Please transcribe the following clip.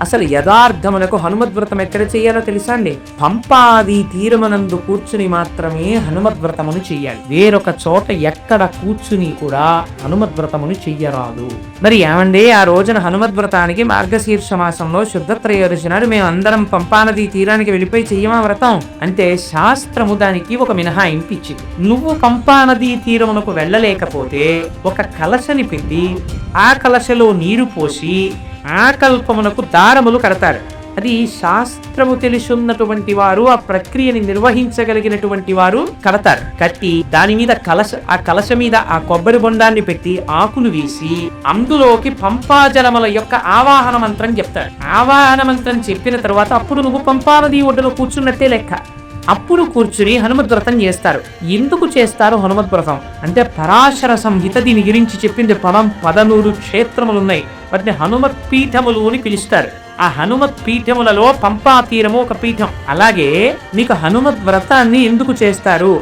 అసలు యథార్థమునకు హనుమద్వ్రతం ఎక్కడ చేయాలో తెలుసా అండి? పంపాది తీరమనందు కూర్చుని మాత్రమే హనుమద్వ్రతమును చెయ్యాలి వేరొక చోట ఎక్కడ కూర్చుని కూడా హనుమద్వ్రతమును చెయ్యరాదు. మరి ఏమండి? ఆ రోజున హనుమద్వ్రతానికి మార్గశీర్ష మాసంలో శుద్ధ త్రయోదశి నాడు మేము అందరం పంపానది తీరానికి వెళ్ళిపోయి చెయ్యమా వ్రతం? అంటే శాస్త్రము దానికి ఒక మినహాయింపు ఇచ్చింది. నువ్వు పంపానది తీరమునకు వెళ్ళలేకపోతే ఒక కలశని పెట్టి ఆ కలశలో నీరు పోసి ఆకల్పమునకు దారములు కడతారు. అది శాస్త్రము తెలుసున్నటువంటి వారు ఆ ప్రక్రియని నిర్వహించగలిగినటువంటి వారు కడతారు. కట్టి దాని మీద కలశ ఆ కలశ మీద ఆ కొబ్బరి బొండాన్ని పెట్టి ఆకులు వేసి అందులోకి పంపాజలముల యొక్క ఆవాహన మంత్రం చెప్తారు. ఆవాహన మంత్రం చెప్పిన తర్వాత అప్పుడు నువ్వు పంపానది ఒడ్డులో కూర్చున్నట్టే లెక్క. అప్పుడు కూర్చుని హనుమద్వ్రతం చేస్తారు. ఎందుకు చేస్తారు హనుమద్వ్రతం అంటే పరాశర సంహిత దీని గురించి చెప్పింది పదం పదనూరు క్షేత్రములున్నాయి. వాటిని హనుమత్ పీఠములు అని పిలుస్తారు. ఆ హనుమత్ పీఠములలో పంపా తీరము ఒక పీఠం. అలాగే నీకు హనుమత్ వ్రతాన్ని ఎందుకు చేస్తారు?